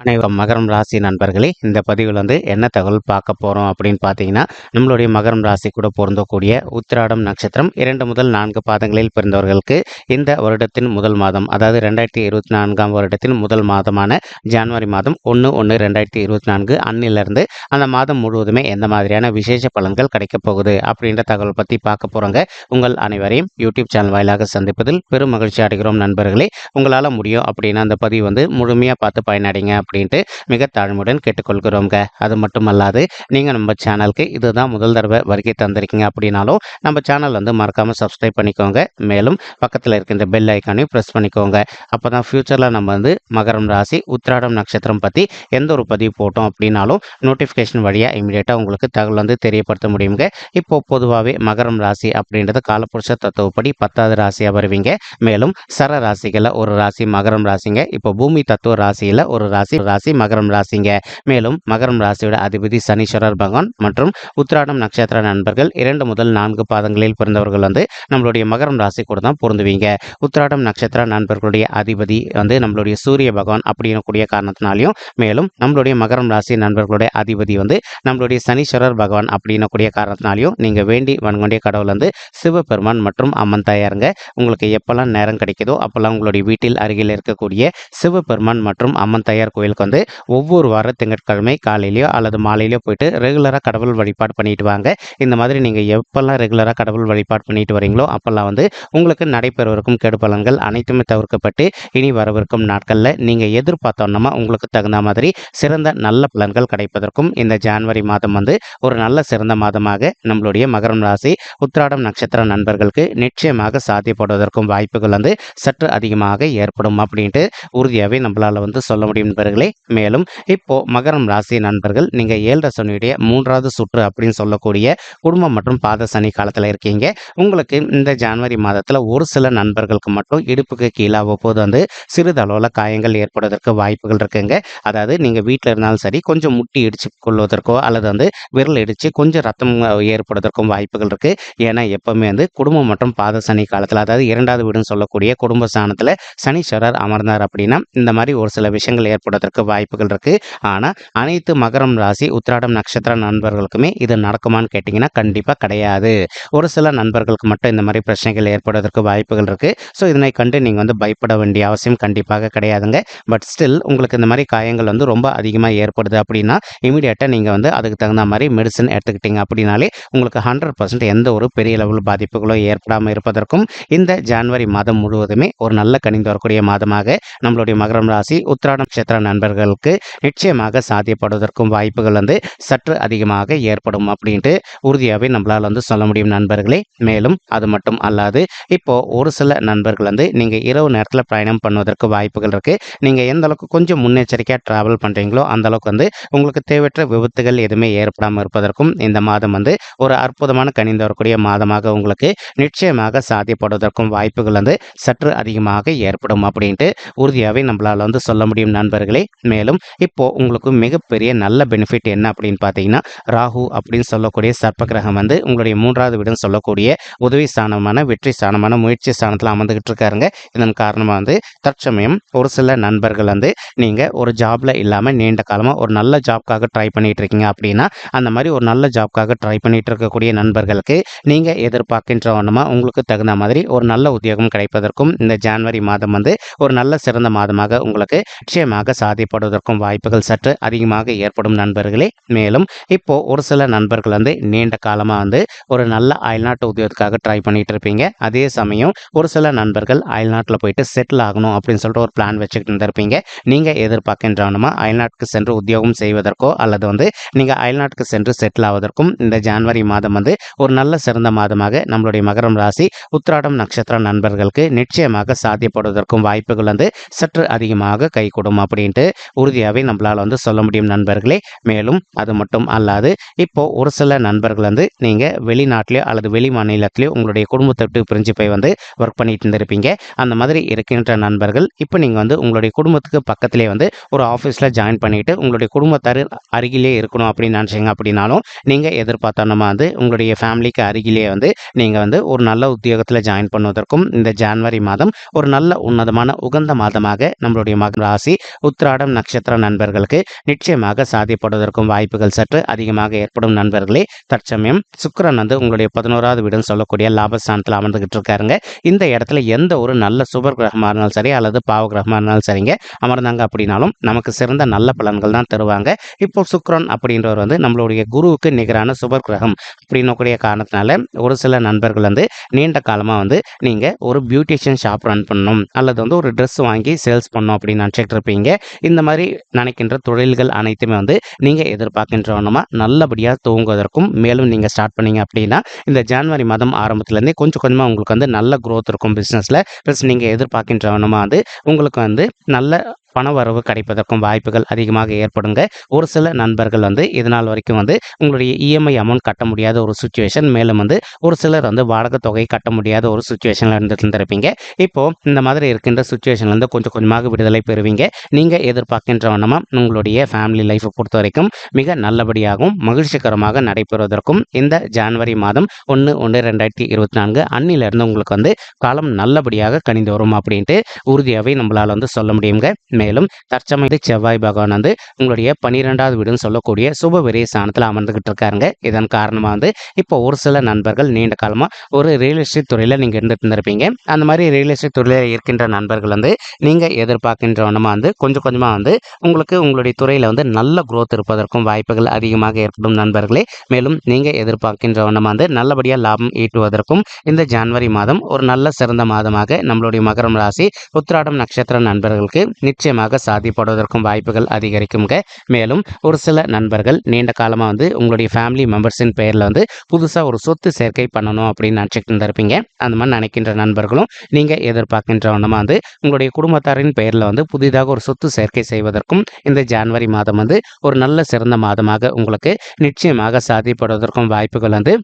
அனைவரும் மகரம் ராசி நண்பர்களே இந்த பதிவில் வந்து என்ன தகவல் பார்க்க போகிறோம் அப்படின்னு பார்த்தீங்கன்னா நம்மளுடைய மகரம் ராசி கூட பொருந்தக்கூடிய உத்திராடம் நட்சத்திரம் இரண்டு முதல் நான்கு பாதங்களில் பிறந்தவர்களுக்கு இந்த வருடத்தின் முதல் மாதம் அதாவது ரெண்டாயிரத்தி இருபத்தி நான்காம் வருடத்தின் முதல் மாதமான ஜனவரி மாதம் ஒன்று ஒன்று ரெண்டாயிரத்தி இருபத்தி நான்கு அன்னிலிருந்து அந்த மாதம் முழுவதுமே எந்த மாதிரியான விசேஷ பலன்கள் கிடைக்கப் போகுது அப்படின்ற தகவல் பற்றி பார்க்க போகிறோங்க உங்கள் அனைவரையும் யூடியூப் சேனல் வாயிலாக சந்திப்பதில் பெரும் மகிழ்ச்சி அடைகிறோம் நண்பர்களே. உங்களால் முடியும் அப்படின்னா அந்த பதிவு வந்து முழுமையாக பார்த்து பயனடைங்க அப்படின்ட்டு மிக தாழ்மையுடன் கேட்டுக்கொள்கிறோங்க அது மட்டும் அல்லாது நீங்கள் நம்ம சேனலுக்கு இதுதான் முதல் தடவை வருகை தந்திருக்கீங்க அப்படின்னாலும் நம்ம சேனல் வந்து மறக்காமல் சப்ஸ்கிரைப் பண்ணிக்கோங்க. மேலும் பக்கத்தில் இருக்கின்ற பெல் ஐக்கானையும் ப்ரெஸ் பண்ணிக்கோங்க. அப்போ தான் ஃப்யூச்சரில் நம்ம வந்து மகரம் ராசி உத்திராடம் நட்சத்திரம் பற்றி எந்த ஒரு பதிவு போட்டோம் அப்படின்னாலும் நோட்டிஃபிகேஷன் வழியாக இமீடியட்டாக உங்களுக்கு தகவல் வந்து தெரியப்படுத்த முடியுங்க. இப்போ பொதுவாகவே மகரம் ராசி அப்படின்றது காலப்புருஷ தத்துவப்படி பத்தாவது ராசியாக வருவீங்க. மேலும் சர ராசிகளில் ஒரு ராசி மகரம் ராசிங்க. இப்போ பூமி தத்துவ ராசியில் ஒரு ராசி ராசி மகரம் ராசிங்க. மேலும் மகரம் ராசியோட அதிபதி சனீஸ்வரர் பகவான் மற்றும் உத்திராடம் நட்சத்திர நண்பர்கள் இரண்டு முதல் நான்கு பாதங்களில் பிறந்தவர்கள் வந்து நம்மளுடைய மகரம் ராசி கூட தான் பொருந்துவீங்க. உத்திராடம் நட்சத்திர நண்பர்களுடைய அதிபதி வந்து நம்மளுடைய சூரிய பகவான் அப்படின்னக்கூடிய காரணத்தினாலையும் மேலும் நம்மளுடைய மகரம் ராசி நண்பர்களுடைய அதிபதி வந்து நம்மளுடைய சனீஸ்வரர் பகவான் அப்படின்னக்கூடிய காரணத்தினாலையும் நீங்கள் வேண்டி வன்கொண்டிய கடவுள் வந்து சிவபெருமான் மற்றும் அம்மன் தாயாருங்க. உங்களுக்கு எப்போல்லாம் நேரம் கிடைக்குதோ அப்போல்லாம் உங்களுடைய வீட்டில் அருகில் இருக்கக்கூடிய சிவபெருமான் மற்றும் அம்மன் தாயார் கோயிலுக்கு வந்து ஒவ்வொரு வார திங்கட்கிழமை காலையிலையோ அல்லது மாலையிலையோ போயிட்டு ரெகுலராக கடவுள் வழிபாடு பண்ணிட்டு வாங்க. இந்த மாதிரி நீங்கள் எப்போல்லாம் ரெகுலராக கடவுள் வழிபாடு பண்ணிட்டு வரீங்களோ அப்போல்லாம் வந்து உங்களுக்கு நடைபெறவிருக்கும் கெடு பலன்கள் அனைத்துமே தவிர்க்கப்பட்டு இனி வரவிருக்கும் நாட்களில் நீங்கள் எதிர்பார்த்தோன்னா உங்களுக்கு தகுந்த மாதிரி சிறந்த நல்ல பலன்கள் கிடைப்பதற்கும் இந்த ஜான்வரி மாதம் வந்து ஒரு நல்ல சிறந்த மாதமாக நம்மளுடைய மகரம் ராசி உத்திராடம் நட்சத்திர நண்பர்களுக்கு நிச்சயமாக சாத்தியப்படுவதற்கும் வாய்ப்புகள் வந்து சற்று அதிகமாக ஏற்படும் அப்படின்ட்டு உறுதியாகவே நம்மளால் வந்து சொல்ல முடியும் நண்பர்களே. மேலும் இப்போ மகரம் ராசி நண்பர்கள் நீங்கள் ஏழரை சனியுடைய மூன்றாவது சுற்று அப்படின்னு சொல்லக்கூடிய குடும்பம் மற்றும் பாத சனி காலத்தில் இருக்கீங்க. உங்களுக்கு இந்த ஜான்வரி மாதத்தில் ஒரு சில நண்பர்களுக்கு மட்டும் இடுப்புக்கு கீழே அவ்வப்போது வந்து சிறிதளவில் காயங்கள் ஏற்படுவதற்கு வாய்ப்புகள் இருக்குங்க. அதாவது நீங்கள் வீட்டில் இருந்தாலும் சரி கொஞ்சம் முட்டி இடிச்சு கொள்வதற்கோ அல்லது வந்து விரல் இடித்து கொஞ்சம் ரத்தம் ஏற்படுவதற்கும் வாய்ப்புகள் இருக்குது ஏன்னா எப்பவுமே வந்து குடும்பம் மற்றும் பாத சனி காலத்தில் அதாவது இரண்டாவது வீடுன்னு சொல்லக்கூடிய குடும்ப ஸ்தானத்தில் சனீஸ்வரர் அமர்ந்தார் அப்படின்னா இந்த மாதிரி ஒரு சில விஷயங்கள் ஏற்படுது. ஏற்படுவதற்கு வாய்ப்புகள் இருக்குது ஆனால் அனைத்து மகரம் ராசி உத்திராடம் நட்சத்திர நண்பர்களுக்குமே இது நடக்குமான்னு கேட்டிங்கன்னா கண்டிப்பாக கிடையாது. ஒரு சில நண்பர்களுக்கு மட்டும் இந்த மாதிரி பிரச்சனைகள் ஏற்படுவதற்கு வாய்ப்புகள் இருக்குது ஸோ இதனை கண்டு நீங்கள் வந்து பயப்பட வேண்டிய அவசியம் கண்டிப்பாக கிடையாதுங்க. பட் ஸ்டில் உங்களுக்கு இந்த மாதிரி காயங்கள் வந்து ரொம்ப அதிகமாக ஏற்படுது அப்படின்னா இமீடியட்டாக நீங்கள் வந்து அதுக்கு தகுந்த மாதிரி மெடிசன் எடுத்துக்கிட்டீங்க அப்படின்னாலே உங்களுக்கு ஹண்ட்ரட் பர்சன்ட் எந்த ஒரு பெரிய லெவல் பாதிப்புகளோ ஏற்படாமல் இருப்பதற்கும் இந்த ஜான்வரி மாதம் முழுவதுமே ஒரு நல்ல கணிந்து வரக்கூடிய மாதமாக நம்மளுடைய மகரம் ராசி உத்திராட நட்சத்திர நண்பர்களுக்கு நிச்சயமாக சாத்தியப்படுவதற்கும் வாய்ப்புகள் வந்து சற்று அதிகமாக ஏற்படும் அப்படின்ட்டு உறுதியாகவே நம்மளால் வந்து சொல்ல முடியும் நண்பர்களே. மேலும் அது மட்டும் அல்லாது இப்போது ஒரு சில நண்பர்கள் வந்து நீங்கள் இரவு நேரத்தில் பயணம் பண்ணுவதற்கு வாய்ப்புகள் இருக்குது நீங்கள் எந்த அளவுக்கு கொஞ்சம் முன்னெச்சரிக்கையாக ட்ராவல் பண்ணுறீங்களோ அந்த அளவுக்கு வந்து உங்களுக்கு தேவையற்ற விபத்துகள் எதுவுமே ஏற்படாமல் இருப்பதற்கும் இந்த மாதம் வந்து ஒரு அற்புதமான கணிந்து வரக்கூடிய மாதமாக உங்களுக்கு நிச்சயமாக சாத்தியப்படுவதற்கும் வாய்ப்புகள் வந்து சற்று அதிகமாக ஏற்படும் அப்படின்ட்டு உறுதியாகவே நம்மளால் வந்து சொல்ல முடியும் நண்பர்களே. மேலும் இப்போ உங்களுக்கு மிகப்பெரிய நல்ல பெனிஃபிட் என்ன அப்படின்னு பார்த்தீங்கன்னா ராகு அப்படின்னு சொல்லக்கூடிய சர்ப்ப கிரகம் வந்து உங்களுடைய மூன்றாவது வீடுன்னு சொல்லக்கூடிய உதவி ஸ்தானமான வெற்றி ஸ்தானமான முயற்சி ஸ்தானத்தில் அமர்ந்துகிட்டு இருக்காருங்க. இதன் காரணமாக வந்து தற்சமயம் ஒரு சில நண்பர்கள் வந்து நீங்கள் ஒரு ஜாப்ல இல்லாமல் நீண்ட காலமாக ஒரு நல்ல ஜாப்க்காக ட்ரை பண்ணிட்டு இருக்கீங்க அப்படின்னா அந்த மாதிரி ஒரு நல்ல ஜாப்க்காக ட்ரை பண்ணிட்டு இருக்கக்கூடிய நண்பர்களுக்கு நீங்கள் எதிர்பார்க்கின்ற ஒன்றுமா உங்களுக்கு தகுந்த மாதிரி ஒரு நல்ல உத்தியோகம் கிடைப்பதற்கும் இந்த ஜனவரி மாதம் வந்து ஒரு நல்ல சிறந்த மாதமாக உங்களுக்கு நிச்சயமாக சாதிப்படுவதற்கும் வாய்ப்புகள் சற்று அதிகமாக ஏற்படும் நண்பர்களே. மேலும் இப்போ ஒரு சில நண்பர்கள் வந்து நீண்ட காலமாக வந்து ஒரு நல்ல அயல்நாட்டு உத்தியோகத்துக்காக ட்ரை பண்ணிட்டு இருப்பீங்க. அதே சமயம் ஒரு சில நண்பர்கள் அயல்நாட்டில் போயிட்டு செட்டில் ஆகணும் அப்படின்னு சொல்லிட்டு ஒரு பிளான் வச்சுக்கிட்டு இருந்திருப்பீங்க. நீங்கள் எதிர்பார்க்கின்றவனுமா அயல்நாட்டுக்கு சென்று உத்தியோகம் செய்வதற்கோ அல்லது வந்து நீங்கள் அயல்நாட்டுக்கு சென்று செட்டில் ஆவதற்கும் இந்த ஜனவரி மாதம் வந்து ஒரு நல்ல சிறந்த மாதமாக நம்மளுடைய மகரம் ராசி உத்திராடம் நட்சத்திர நண்பர்களுக்கு நிச்சயமாக சாத்தியப்படுவதற்கும் வாய்ப்புகள் வந்து சற்று அதிகமாக கைகூடும் அப்படின்ட்டு உறுதியாகவே நம்மளால் வந்து சொல்ல முடியும் நண்பர்களே. மேலும் அது மட்டும் அல்லாது இப்போது ஒரு சில நண்பர்கள் வந்து நீங்கள் வெளிநாட்டிலையோ அல்லது வெளி மாநிலத்திலையோ உங்களுடைய குடும்பத்தை விட்டு பிரிஞ்சு போய் வந்து ஒர்க் பண்ணிட்டு இருந்திருப்பீங்க. அந்த மாதிரி இருக்கின்ற நண்பர்கள் இப்போ நீங்கள் வந்து உங்களுடைய குடும்பத்துக்கு பக்கத்திலே வந்து ஒரு ஆஃபீஸில் ஜாயின் பண்ணிட்டு உங்களுடைய குடும்பத்தார் அருகிலே இருக்கணும் அப்படின்னு நினச்சிங்க அப்படின்னாலும் நீங்கள் எதிர்பார்த்த நம்ம வந்து உங்களுடைய ஃபேமிலிக்கு அருகிலே வந்து நீங்கள் வந்து ஒரு நல்ல உத்தியோகத்தில் ஜாயின் பண்ணுவதற்கும் இந்த ஜான்வரி மாதம் ஒரு நல்ல உன்னதமான உகந்த மாதமாக நம்மளுடைய மகன் ராசி உத்திரா உத்திராடம் நட்சத்திர நண்பர்களுக்கு நிச்சயமாக சாதிப்படுவதற்கும் வாய்ப்புகள் சற்று அதிகமாக ஏற்படும் நண்பர்களே தற்சமயம் சுக்கரன் வந்து உங்களுடைய பதினோராவது வீடுன்னு சொல்லக்கூடிய லாபஸ்தானத்தில் அமர்ந்துகிட்டு இருக்காருங்க. இந்த இடத்துல எந்த ஒரு நல்ல சுபர் கிரகமாக இருந்தாலும் சரி அல்லது பாவ கிரகமாக இருந்தாலும் சரிங்க அமர்ந்தாங்க அப்படின்னாலும் நமக்கு சிறந்த நல்ல பலன்கள் தான் தருவாங்க. இப்போ சுக்ரன் அப்படின்றவர் வந்து நம்மளுடைய குருவுக்கு நிகரான சுபர் கிரகம் அப்படின்னக்கூடிய காரணத்தினால ஒரு சில நண்பர்கள் வந்து நீண்ட காலமாக வந்து நீங்கள் ஒரு பியூட்டிஷியன் ஷாப் ரன் பண்ணணும் அல்லது வந்து ஒரு ட்ரெஸ் வாங்கி சேல்ஸ் பண்ணணும் அப்படின்னு நினச்சிட்டு இருப்பீங்க இந்த மாதிரி நினைக்கின்ற தொழில்கள் அனைத்துமே வந்து நீங்கள் எதிர்பார்க்கின்றவனமா நல்லபடியாக தூங்குவதற்கும் மேலும் நீங்கள் ஸ்டார்ட் பண்ணீங்க அப்படின்னா இந்த ஜான்வரி மாதம் ஆரம்பத்துலேருந்தே கொஞ்சம் கொஞ்சமாக உங்களுக்கு வந்து நல்ல க்ரோத் இருக்கும் பிஸ்னஸில் ப்ளஸ் நீங்கள் எதிர்பார்க்கின்றவனமா வந்து உங்களுக்கு வந்து நல்ல பணவரவு கிடைப்பதற்கும் வாய்ப்புகள் அதிகமாக ஏற்படுங்க. ஒரு சில நண்பர்கள் வந்து இதனால் வரைக்கும் வந்து உங்களுடைய இஎம்ஐ அமௌண்ட் கட்ட முடியாத ஒரு சுச்சுவேஷன் மேலும் வந்து ஒரு சிலர் வந்து வாடகை தொகை கட்ட முடியாத ஒரு சுச்சுவேஷனில் இருந்துட்டு இப்போ இந்த மாதிரி இருக்கின்ற சுச்சுவேஷன்லேருந்து கொஞ்சம் கொஞ்சமாக விடுதலை பெறுவீங்க. நீங்கள் எதிர்பார்க்கின்ற வண்ணமாக உங்களுடைய ஃபேமிலி லைஃப்பை பொறுத்த வரைக்கும் மிக நல்லபடியாகவும் மகிழ்ச்சிகரமாக நடைபெறுவதற்கும் இந்த ஜான்வரி மாதம் ஒன்று ஒன்று ரெண்டாயிரத்தி இருபத்தி நான்கு அன்னிலிருந்து உங்களுக்கு வந்து காலம் நல்லபடியாக கணிந்து வரும் அப்படின்ட்டு உறுதியாகவே நம்மளால் வந்து சொல்ல முடியுங்க. மேலும் தற்சமயத்து செவ்வாய் பகவான் வந்து உங்களுடைய பன்னிரெண்டாவது வீடுன்னு சொல்லக்கூடிய சுப விரை ஸ்தானத்தில் அமர்ந்துகிட்டு இருக்காருங்க இதன் காரணமாக வந்து இப்போ ஒரு சில நண்பர்கள் நீண்ட காலமாக ஒரு ரியல் எஸ்டேட் துறையில் நீங்கள் இருந்துட்டு இருந்திருப்பீங்க அந்த மாதிரி ரியல் எஸ்டேட் துறையில் இருக்கின்ற நண்பர்கள் வந்து நீங்கள் எதிர்பார்க்கின்ற வண்ணமாக வந்து கொஞ்சம் கொஞ்சமாக வந்து உங்களுக்கு உங்களுடைய துறையில் வந்து நல்ல குரோத் இருப்பதற்கும் வாய்ப்புகள் அதிகமாக ஏற்படும் நண்பர்களே. மேலும் நீங்கள் எதிர்பார்க்கின்ற வண்ணமாக வந்து நல்லபடியாக லாபம் ஈட்டுவதற்கும் இந்த ஜனவரி மாதம் ஒரு நல்ல சிறந்த மாதமாக நம்மளுடைய மகரம் ராசி உத்திராடம் நட்சத்திர நண்பர்களுக்கு நிச்சயமாக சாதிப்படுவதற்கும் வாய்ப்புகள் அதிகரிக்குங்க மேலும் ஒரு சில நண்பர்கள் நீண்ட காலமாக வந்து உங்களுடைய ஃபேமிலி மெம்பர்ஸின் பெயரில் வந்து புதுசாக ஒரு சொத்து சேர்க்கை பண்ணணும் அப்படின்னு நினச்சிட்டு இருந்திருப்பீங்க. அந்த மாதிரி நினைக்கின்ற நண்பர்களும் நீங்கள் எதிர்பார்க்கின்ற வண்ணமாக வந்து உங்களுடைய குடும்பத்தாரின் பெயரில் வந்து புதிதாக ஒரு சொத்து சேர்க்கை செய்வதற்கும் இந்த ஜனவரி மாதம் வந்து ஒரு நல்ல சிறந்த மாதமாக உங்களுக்கு நிச்சயமாக சாதிப்படுவதற்கும் வாய்ப்புகள் வந்து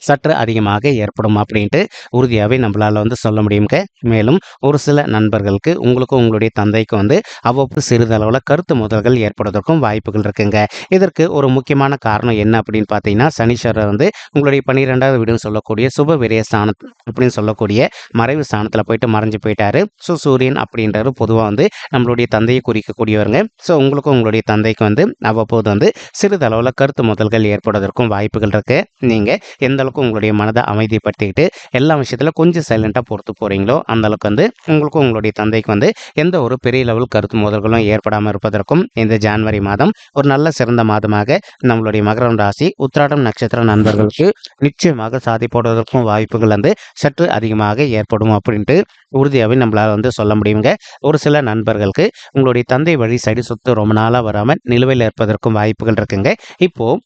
சற்று அதிகமாக ஏற்படும் அப்படின்ட்டு உறுதியாகவே நம்மளால் வந்து சொல்ல முடியுங்க மேலும் ஒரு சில நண்பர்களுக்கு உங்களுக்கும் உங்களுடைய தந்தைக்கும் வந்து அவ்வப்போது சிறிதளவில் கருத்து முதல்கள் ஏற்படுவதற்கும் வாய்ப்புகள் இருக்குங்க. இதற்கு ஒரு முக்கியமான காரணம் என்ன அப்படின்னு பார்த்தீங்கன்னா சனீஸ்வரர் வந்து உங்களுடைய பன்னிரெண்டாவது வீடுன்னு சொல்லக்கூடிய சுப விரய ஸ்தானம் அப்படின்னு சொல்லக்கூடிய மறைவு ஸ்தானத்தில் போயிட்டு மறைஞ்சு போயிட்டாரு. ஸோ சூரியன் அப்படின்றது பொதுவாக வந்து நம்மளுடைய தந்தையை குறிக்கக்கூடியவருங்க. ஸோ உங்களுக்கும் உங்களுடைய தந்தைக்கு வந்து அவ்வப்போது வந்து சிறிதளவில் கருத்து முதல்கள் ஏற்படுவதற்கும் வாய்ப்புகள் இருக்குது நீங்கள் எந்த அளவுக்கு உங்களுடைய மனதை அமைதிப்படுத்திக்கிட்டு எல்லா விஷயத்தில் கொஞ்சம் சைலண்ட்டாக பொறுத்து போகிறீங்களோ அந்த அளவுக்கு வந்து உங்களுக்கும் உங்களுடைய தந்தைக்கு வந்து எந்த ஒரு பெரிய லெவல் கருத்து மோதல்களும் ஏற்படாமல் இருப்பதற்கும் இந்த ஜனவரி மாதம் ஒரு நல்ல சிறந்த மாதமாக நம்மளுடைய மகரம் ராசி உத்திராடம் நட்சத்திர நண்பர்களுக்கு நிச்சயமாக சாதி போடுவதற்கும் வாய்ப்புகள் வந்து சற்று அதிகமாக ஏற்படும் அப்படின்ட்டு உறுதியாகவே நம்மளால் வந்து சொல்ல முடியுங்க. ஒரு சில நண்பர்களுக்கு உங்களுடைய தந்தை வழி சைடு சொத்து ரொம்ப நாளாக வராமல் நிலுவையில் இருப்பதற்கும் வாய்ப்புகள் இருக்குங்க. இப்போது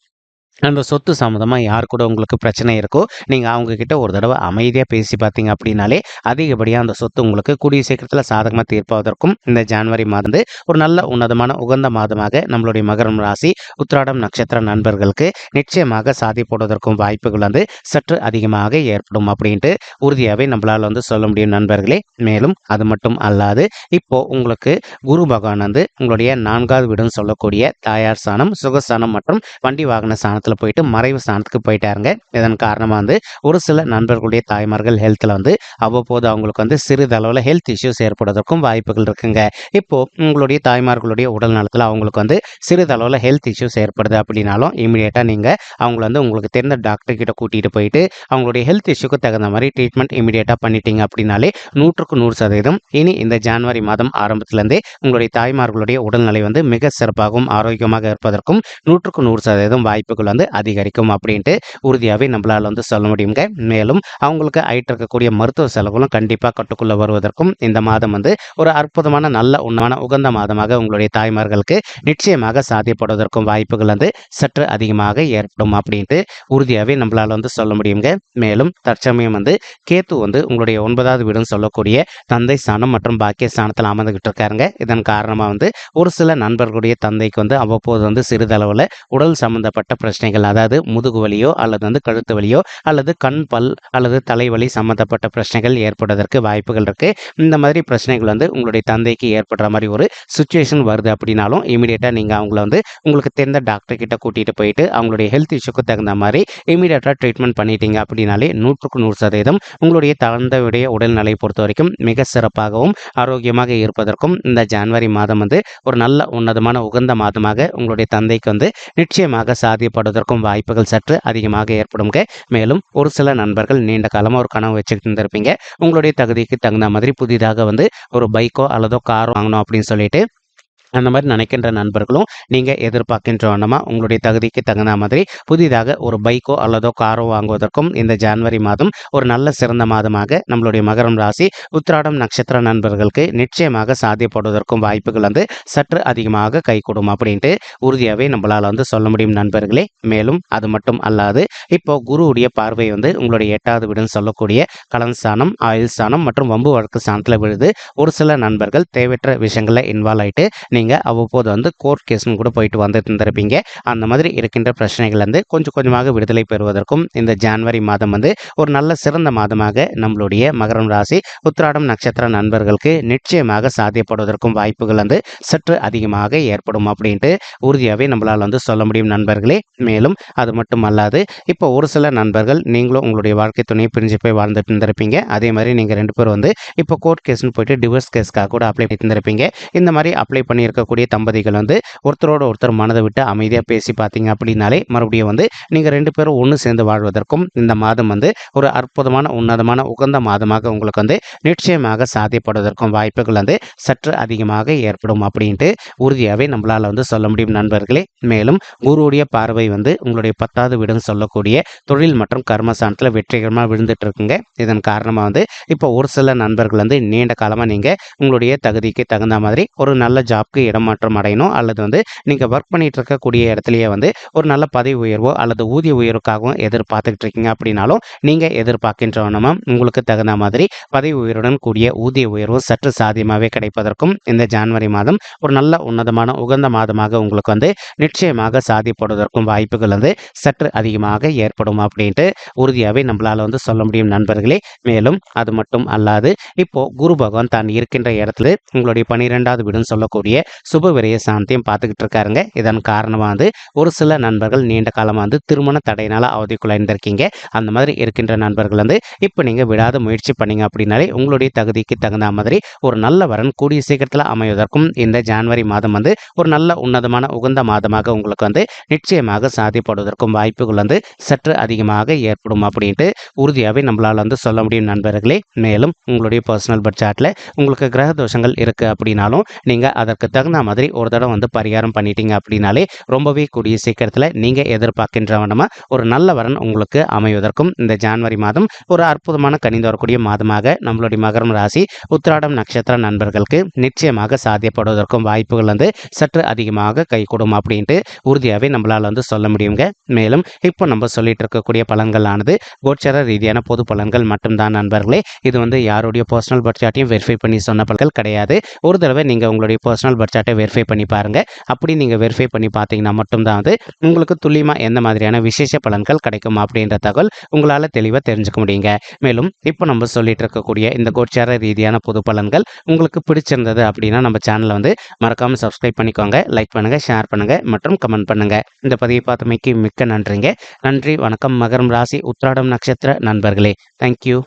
அந்த சொத்து சம்மந்தமாக யார் கூட உங்களுக்கு பிரச்சனை இருக்கோ நீங்கள் அவங்கக்கிட்ட ஒரு தடவை அமைதியாக பேசி பார்த்தீங்க அப்படின்னாலே அதிகப்படியாக அந்த சொத்து உங்களுக்கு கூடிய சீக்கிரத்தில் சாதகமாக தீர்ப்பதற்கும் இந்த ஜனவரி மாதம் ஒரு நல்ல உன்னதமான உகந்த மாதமாக நம்மளுடைய மகரம் ராசி உத்திராடம் நட்சத்திர நண்பர்களுக்கு நிச்சயமாக சாதி போடுவதற்கும் வாய்ப்புகள் வந்து சற்று அதிகமாக ஏற்படும் அப்படின்ட்டு உறுதியாகவே நம்மளால் வந்து சொல்ல முடியும் நண்பர்களே. மேலும் அது மட்டும் அல்லாது இப்போ உங்களுக்கு குரு பகவான் வந்து உங்களுடைய நான்காவது வீடுன்னு சொல்லக்கூடிய தாயார் சாணம் சுகஸ்தானம் மற்றும் வண்டி வாகன சாணம் ஸ்தானத்தில் போயிட்டு மறைவு ஸ்தானத்துக்கு போயிட்டாருங்க. இதன் காரணமாக வந்து ஒரு சில நண்பர்களுடைய தாய்மார்கள் ஹெல்த்தில் வந்து அவ்வப்போது அவங்களுக்கு வந்து சிறிதளவில் ஹெல்த் இஷ்யூஸ் ஏற்படுவதற்கும் வாய்ப்புகள் இருக்குங்க. இப்போது உங்களுடைய தாய்மார்களுடைய உடல் நலத்தில் அவங்களுக்கு வந்து சிறிதளவில் ஹெல்த் இஷ்யூஸ் ஏற்படுது அப்படின்னாலும் இமீடியட்டாக நீங்கள் அவங்கள வந்து உங்களுக்கு தெரிந்த டாக்டர் கிட்ட கூட்டிகிட்டு போயிட்டு அவங்களுடைய ஹெல்த் இஷ்யூக்கு தகுந்த மாதிரி ட்ரீட்மெண்ட் இமீடியட்டாக பண்ணிட்டீங்க அப்படின்னாலே நூற்றுக்கு நூறு சதவீதம் இனி இந்த ஜனவரி மாதம் ஆரம்பத்திலேருந்தே உங்களுடைய தாய்மார்களுடைய உடல்நிலை வந்து மிக சிறப்பாகவும் ஆரோக்கியமாக இருப்பதற்கும் நூற்றுக்கு நூறு சதவீதம் வாய்ப்புகள் வந்து அதிகரிக்கும் அப்படின்ட்டு உறுதியாகவே நம்மளால் வந்து சொல்ல முடியுங்க. மேலும் அவங்களுக்கு ஆயிட்டு இருக்கக்கூடிய மருத்துவ செலவுகளும் கண்டிப்பாக கட்டுக்குள்ளே வருவதற்கும் இந்த மாதம் வந்து ஒரு அற்புதமான நல்ல உண்மையான உகந்த மாதமாக உங்களுடைய தாய்மார்களுக்கு நிச்சயமாக சாத்தியப்படுவதற்கும் வாய்ப்புகள் வந்து சற்று அதிகமாக ஏற்படும் அப்படின்ட்டு உறுதியாகவே நம்மளால் வந்து சொல்ல முடியுங்க. மேலும் தற்சமயம் வந்து கேத்து வந்து உங்களுடைய ஒன்பதாவது வீடுன்னு சொல்லக்கூடிய தந்தை ஸ்தானம் மற்றும் பாக்கிய ஸ்தானத்தில் அமர்ந்துகிட்டு இருக்காருங்க. இதன் காரணமாக வந்து ஒரு சில நண்பர்களுடைய தந்தைக்கு வந்து அவ்வப்போது வந்து சிறிதளவில் உடல் சம்பந்தப்பட்ட பிரச்சனை பிரச்சனைகள் அதாவது முதுகு வலியோ அல்லது வந்து கழுத்து வலியோ அல்லது கண் பல் அல்லது தலைவலி சம்மந்தப்பட்ட பிரச்சனைகள் ஏற்படுவதற்கு வாய்ப்புகள் இருக்கு. இந்த மாதிரி பிரச்சனைகள் வந்து உங்களுடைய தந்தைக்கு ஏற்படுற மாதிரி ஒரு சுச்சுவேஷன் வருது அப்படின்னாலும் இமீடியட்டாக நீங்கள் அவங்கள வந்து உங்களுக்கு தெரிந்த டாக்டர் கிட்ட கூட்டிகிட்டு போயிட்டு அவங்களுடைய ஹெல்த் இஷ்யூக்கு தகுந்த மாதிரி இமீடியட்டாக ட்ரீட்மெண்ட் பண்ணிட்டீங்க அப்படின்னாலே நூற்றுக்கு நூறு சதவீதம் உங்களுடைய தந்தையுடைய உடல்நிலை பொறுத்த வரைக்கும் மிக சிறப்பாகவும் ஆரோக்கியமாக இருப்பதற்கும் இந்த ஜனவரி மாதம் வந்து ஒரு நல்ல உன்னதமான உகந்த மாதமாக உங்களுடைய தந்தைக்கு வந்து நிச்சயமாக சாத்தியப்படுவதற்கும் வாய்ப்புகள் சற்று அதிகமாக ஏற்படுங்க மேலும் ஒரு சில நண்பர்கள் நீண்ட காலமாக ஒரு கனவு வச்சுக்கிட்டு இருந்திருப்பீங்க. உங்களுடைய தகுதிக்கு தகுந்த மாதிரி புதிதாக வந்து ஒரு பைக்கோ அல்லதோ காரோ வாங்கணும் அப்படின்னு சொல்லிட்டு அந்த மாதிரி நினைக்கின்ற நண்பர்களும் நீங்கள் எதிர்பார்க்கின்ற வண்ணமாக உங்களுடைய தகுதிக்கு தகுந்த மாதிரி புதிதாக ஒரு பைக்கோ அல்லதோ காரோ வாங்குவதற்கும் இந்த ஜனவரி மாதம் ஒரு நல்ல சிறந்த மாதமாக நம்மளுடைய மகரம் ராசி உத்திராடம் நட்சத்திர நண்பர்களுக்கு நிச்சயமாக சாத்தியப்படுவதற்கும் வாய்ப்புகள் வந்து சற்று அதிகமாக கைகூடும் அப்படின்ட்டு உறுதியாகவே நம்மளால் வந்து சொல்ல முடியும் நண்பர்களே. மேலும் அது மட்டும் அல்லாது இப்போ குருவுடைய பார்வை வந்து உங்களுடைய எட்டாவது வீடுன்னு சொல்லக்கூடிய கலன் ஸ்தானம் ஆயுள் ஸ்தானம் மற்றும் வம்பு வழக்கு ஸ்தானத்தில் விழுது ஒரு சில நண்பர்கள் தேவையற்ற விஷயங்களில் இன்வால்வ் ஆகிட்டு நீங்கள் அவ்வப்போது வந்து கோர்ட் கேஸ்னு கூட போயிட்டு வந்துட்டு இருந்திருப்பீங்க. அந்த மாதிரி இருக்கின்ற பிரச்சனைகள் வந்து கொஞ்சம் கொஞ்சமாக விடுதலை பெறுவதற்கும் இந்த ஜான்வரி மாதம் வந்து ஒரு நல்ல சிறந்த மாதமாக நம்மளுடைய மகரம் ராசி உத்திராடம் நட்சத்திர நண்பர்களுக்கு நிச்சயமாக சாத்தியப்படுவதற்கும் வாய்ப்புகள் வந்து சற்று அதிகமாக ஏற்படும் அப்படின்ட்டு உறுதியாகவே நம்மளால் வந்து சொல்ல முடியும் நண்பர்களே. மேலும் அது மட்டும் அல்லாது இப்போ ஒரு சில நண்பர்கள் நீங்களும் உங்களுடைய வாழ்க்கை துணையை பிரிஞ்சு போய் வாழ்ந்துட்டு இருந்திருப்பீங்க. அதே மாதிரி நீங்கள் ரெண்டு பேரும் வந்து இப்போ கோர்ட் கேஸ்னு போயிட்டு டிவோர்ஸ் கேஸ்க்காக கூட அப்ளை பண்ணி இந்த மாதிரி அப்ளை பண்ணி இருக்கக்கூடிய தம்பதிகள் வந்து ஒருத்தரோட ஒருத்தர் மனதை விட்டு அமைதியாக பேசி பார்த்தீங்க அப்படின்னாலே மறுபடியும் வந்து நீங்கள் ரெண்டு பேரும் ஒன்று சேர்ந்து வாழ்வதற்கும் இந்த மாதம் வந்து ஒரு அற்புதமான உன்னதமான உகந்த மாதமாக உங்களுக்கு வந்து நிச்சயமாக சாத்தியப்படுவதற்கும் வாய்ப்புகள் வந்து சற்று அதிகமாக ஏற்படும் அப்படின்ட்டு உறுதியாகவே நம்மளால் வந்து சொல்ல முடியும் நண்பர்களே. மேலும் குருவுடைய பார்வை வந்து உங்களுடைய பத்தாவது வீடுன்னு சொல்லக்கூடிய தொழில் மற்றும் கர்மஸ்தானத்தில் வெற்றிகரமாக விழுந்துட்டு இருக்குங்க இதன் காரணமாக வந்து இப்போ ஒரு சில நண்பர்கள் வந்து நீண்ட காலமாக நீங்கள் உங்களுடைய தகுதிக்கு தகுந்த மாதிரி ஒரு நல்ல ஜாப் ஜாப்க்கு இடமாற்றம் அடையணும் அல்லது வந்து நீங்கள் ஒர்க் பண்ணிட்டு இருக்கக்கூடிய இடத்துலையே வந்து ஒரு நல்ல பதவி உயர்வோ அல்லது ஊதிய உயர்வுக்காகவும் எதிர்பார்த்துக்கிட்டு இருக்கீங்க அப்படின்னாலும் நீங்கள் எதிர்பார்க்கின்ற உங்களுக்கு தகுந்த மாதிரி பதவி உயர்வுடன் கூடிய ஊதிய உயர்வு சற்று சாதியமாகவே கிடைப்பதற்கும் இந்த ஜான்வரி மாதம் ஒரு நல்ல உன்னதமான உகந்த மாதமாக உங்களுக்கு வந்து நிச்சயமாக சாதிப்படுவதற்கும் வாய்ப்புகள் வந்து சற்று அதிகமாக ஏற்படும் அப்படின்ட்டு உறுதியாகவே நம்மளால் வந்து சொல்ல முடியும் நண்பர்களே. மேலும் அது மட்டும் அல்லாது இப்போ குரு பகவான் தான் இருக்கின்ற இடத்துல உங்களுடைய பனிரெண்டாவது வீடுன்னு சொல்லக்கூடிய சுப விரைய சாந்தியும் பார்த்துக்கிட்டு இருக்காருங்க. இதன் காரணமாக வந்து ஒரு சில நண்பர்கள் நீண்ட காலமாக வந்து திருமண தடையினால் அவதிக்குள்ளாயிருந்திருக்கீங்க. அந்த மாதிரி இருக்கின்ற நண்பர்கள் வந்து இப்போ நீங்கள் விடாத முயற்சி பண்ணீங்க அப்படின்னாலே உங்களுடைய தகுதிக்கு தகுந்த மாதிரி ஒரு நல்ல வரன் கூடிய சீக்கிரத்தில் அமைவதற்கும் இந்த ஜான்வரி மாதம் வந்து ஒரு நல்ல உன்னதமான உகந்த மாதமாக உங்களுக்கு வந்து நிச்சயமாக சாதிப்படுவதற்கும் வாய்ப்புகள் வந்து சற்று அதிகமாக ஏற்படும் அப்படின்ட்டு உறுதியாகவே நம்மளால் வந்து சொல்ல முடியும் நண்பர்களே. மேலும் உங்களுடைய பர்சனல் பட்ஜெட்டில் உங்களுக்கு கிரக தோஷங்கள் இருக்குது அப்படின்னாலும் நீங்கள் அதற்கு தகுந்த மாதிரி ஒரு தடவை வந்து பரிகாரம் பண்ணிட்டீங்க அப்படின்னாலே ரொம்பவே கூடிய சீக்கிரத்தில் நீங்கள் எதிர்பார்க்கின்ற ஒரு நல்ல வரன் உங்களுக்கு அமைவதற்கும் இந்த ஜான்வரி மாதம் ஒரு அற்புதமான கனிந்து வரக்கூடிய மாதமாக நம்மளுடைய மகரம் ராசி உத்திராடம் நட்சத்திர நண்பர்களுக்கு நிச்சயமாக சாத்தியப்படுவதற்கும் வாய்ப்புகள் வந்து சற்று அதிகமாக கைகூடும் அப்படின்ட்டு உறுதியாகவே நம்மளால் வந்து சொல்ல முடியுங்க. மேலும் இப்போ நம்ம சொல்லிட்டு இருக்கக்கூடிய பலன்களானது கோச்சர ரீதியான பொது பலன்கள் மட்டும்தான் நண்பர்களே. இது வந்து யாருடைய பர்சனல் பட்ஜெட்டையும் வெரிஃபை பண்ணி சொன்ன பலன்கள் கிடையாது. ஒரு தடவை நீங்கள் உங்களுடைய பர்சனல் பட்ஜெட்டை வெரிஃபை பண்ணி பாருங்கள் அப்படி நீங்கள் வெரிஃபை பண்ணி பார்த்தீங்கன்னா மட்டும்தான் வந்து உங்களுக்கு துல்லியமாக எந்த மாதிரியான விசேஷ பலன்கள் கிடைக்கும் அப்படின்ற தகவல் உங்களால் தெளிவாக தெரிஞ்சுக்க முடியுங்க. மேலும் இப்போ நம்ம சொல்லிட்டு இருக்கக்கூடிய இந்த கோச்சார ரீதியான பொது பலன்கள் உங்களுக்கு பிடிச்சிருந்தது அப்படின்னா நம்ம சேனலை வந்து மறக்காமல் சப்ஸ்கிரைப் பண்ணிக்கோங்க. லைக் பண்ணுங்கள் ஷேர் பண்ணுங்கள் மற்றும் கமெண்ட் பண்ணுங்கள் இந்த பதிவை பார்த்தமைக்கு மிக்க நன்றிங்க. நன்றி வணக்கம். மகரம் ராசி உத்ராடம் நட்சத்திர நண்பர்களே. தேங்க்யூ